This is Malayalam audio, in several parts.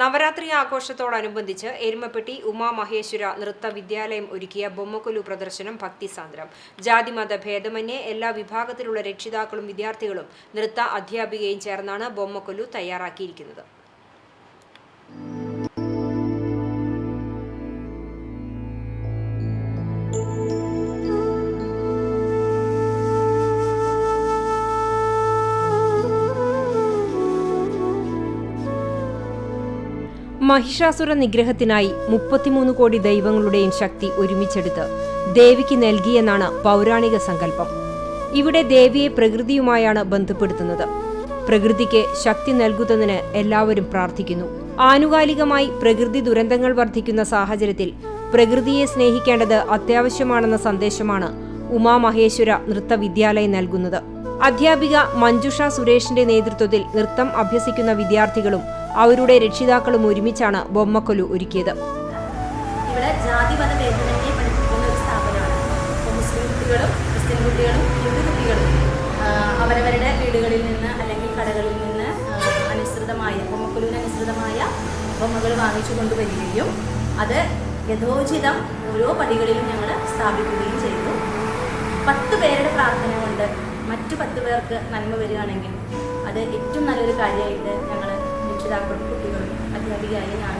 നവരാത്രി ആഘോഷത്തോടനുബന്ധിച്ച് എരുമപ്പെട്ടി ഉമാമഹേശ്വര നൃത്ത വിദ്യാലയം ഒരുക്കിയ ബൊമ്മക്കൊലു പ്രദർശനം ഭക്തിസാന്ദ്രം. ജാതിമത ഭേദമന്യേ എല്ലാ വിഭാഗത്തിലുള്ള രക്ഷിതാക്കളും വിദ്യാർത്ഥികളും നൃത്ത അധ്യാപികയും ചേർന്നാണ് ബൊമ്മക്കൊലു തയ്യാറാക്കിയിരിക്കുന്നത്. മഹിഷാസുര നിഗ്രഹത്തിനായി മുപ്പത്തിമൂന്ന് കോടി ദൈവങ്ങളുടെയും ശക്തി ഒരുമിച്ചെടുത്ത് ദേവിക്ക് നൽകിയെന്നാണ് പൗരാണിക സങ്കല്പം. ഇവിടെ ദേവിയെ പ്രകൃതിയുമായാണ് ബന്ധപ്പെടുത്തുന്നത്. പ്രകൃതിക്ക് ശക്തി നൽകുന്നതിന് എല്ലാവരും പ്രാർത്ഥിക്കുന്നു. ആനുകാലികമായി പ്രകൃതി ദുരന്തങ്ങൾ വർദ്ധിക്കുന്ന സാഹചര്യത്തിൽ പ്രകൃതിയെ സ്നേഹിക്കേണ്ടത് അത്യാവശ്യമാണെന്ന സന്ദേശമാണ് ഉമാമഹേശ്വര നൃത്ത വിദ്യാലയം നൽകുന്നത്. അധ്യാപിക മഞ്ജുഷ സുരേഷിന്റെ നേതൃത്വത്തിൽ നൃത്തം അഭ്യസിക്കുന്ന വിദ്യാർത്ഥികളും അവരുടെ രക്ഷിതാക്കളും ഒരുമിച്ചാണ് ബൊമ്മക്കൊലു ഒരുക്കിയത്. ഇവിടെ ജാതി മത സ്ഥാപനമാണ്. അപ്പോൾ ക്രിസ്ത്യൻ കുട്ടികളും ഹിന്ദു അവരവരുടെ വീടുകളിൽ നിന്ന് അല്ലെങ്കിൽ കടകളിൽ നിന്ന് അനുസൃതമായ ബൊമ്മക്കൊലുവിനനുസൃതമായ ബൊമ്മകൾ വാങ്ങിച്ചു കൊണ്ടുവരികയും അത് യഥോചിതം ഓരോ പടികളിലും ഞങ്ങൾ സ്ഥാപിക്കുകയും ചെയ്തു. പത്ത് പേരുടെ പ്രാർത്ഥന കൊണ്ട് മറ്റു പത്ത് പേർക്ക് നന്മ വരികയാണെങ്കിൽ അത് ഏറ്റവും നല്ലൊരു കാര്യമായിട്ട് ഞങ്ങൾ രക്ഷിതാക്കളും കുട്ടികളും അധ്യാപികയായി ഞാൻ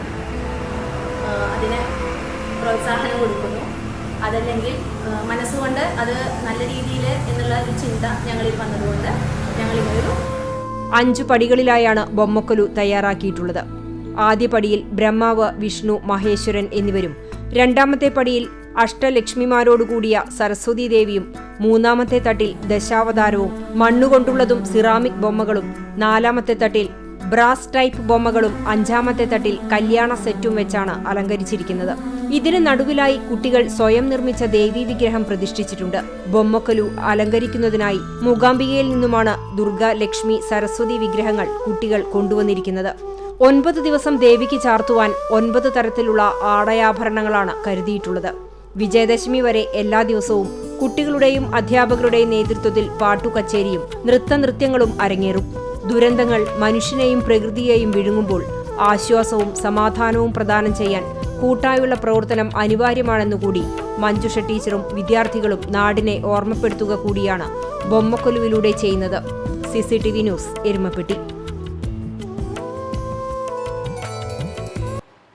അതിന് പ്രോത്സാഹനം കൊടുക്കുന്നു. അതല്ലെങ്കിൽ മനസ്സുകൊണ്ട് അത് നല്ല രീതിയിൽ എന്നുള്ള ഒരു ചിന്ത ഞങ്ങളിൽ വന്നതുകൊണ്ട് ഞങ്ങളിങ്ങനൊരു അഞ്ചു പടികളിലായാണ് ബൊമ്മക്കൊലു തയ്യാറാക്കിയിട്ടുള്ളത്. ആദ്യ പടിയിൽ ബ്രഹ്മാവ് വിഷ്ണു മഹേശ്വരൻ എന്നിവരും രണ്ടാമത്തെ പടിയിൽ അഷ്ടലക്ഷ്മിമാരോടുകൂടിയ സരസ്വതി ദേവിയും മൂന്നാമത്തെ തട്ടിൽ ദശാവതാരവും മണ്ണുകൊണ്ടുള്ളതും സിറാമിക് ബൊമ്മകളും നാലാമത്തെ തട്ടിൽ ബ്രാസ് ടൈപ്പ് ബൊമ്മകളും അഞ്ചാമത്തെ തട്ടിൽ കല്യാണ സെറ്റും വെച്ചാണ് അലങ്കരിച്ചിരിക്കുന്നത്. ഇതിന് നടുവിലായി കുട്ടികൾ സ്വയം നിർമ്മിച്ച ദേവീ വിഗ്രഹം പ്രതിഷ്ഠിച്ചിട്ടുണ്ട്. ബൊമ്മക്കലു അലങ്കരിക്കുന്നതിനായി മൂകാംബികയിൽ നിന്നുമാണ് ദുർഗ ലക്ഷ്മി സരസ്വതി വിഗ്രഹങ്ങൾ കുട്ടികൾ കൊണ്ടുവന്നിരിക്കുന്നത്. ഒൻപത് ദിവസം ദേവിക്ക് ചാർത്തുവാൻ ഒൻപത് തരത്തിലുള്ള ആടയാഭരണങ്ങളാണ് കരുതിയിട്ടുള്ളത്. വിജയദശമി വരെ എല്ലാ ദിവസവും കുട്ടികളുടെയും അധ്യാപകരുടെയും നേതൃത്വത്തിൽ പാട്ടുകച്ചേരിയും നൃത്തനൃത്യങ്ങളും അരങ്ങേറും. ദുരന്തങ്ങൾ മനുഷ്യനെയും പ്രകൃതിയെയും വിഴുങ്ങുമ്പോൾ ആശ്വാസവും സമാധാനവും പ്രദാനം ചെയ്യാൻ കൂട്ടായുള്ള പ്രവർത്തനം അനിവാര്യമാണെന്നുകൂടി മഞ്ജുഷ ടീച്ചറും വിദ്യാർത്ഥികളും നാടിനെ ഓർമ്മപ്പെടുത്തുക കൂടിയാണ് ബൊമ്മക്കൊലുവിലൂടെ ചെയ്യുന്നത്. CCTV news Erumapetty.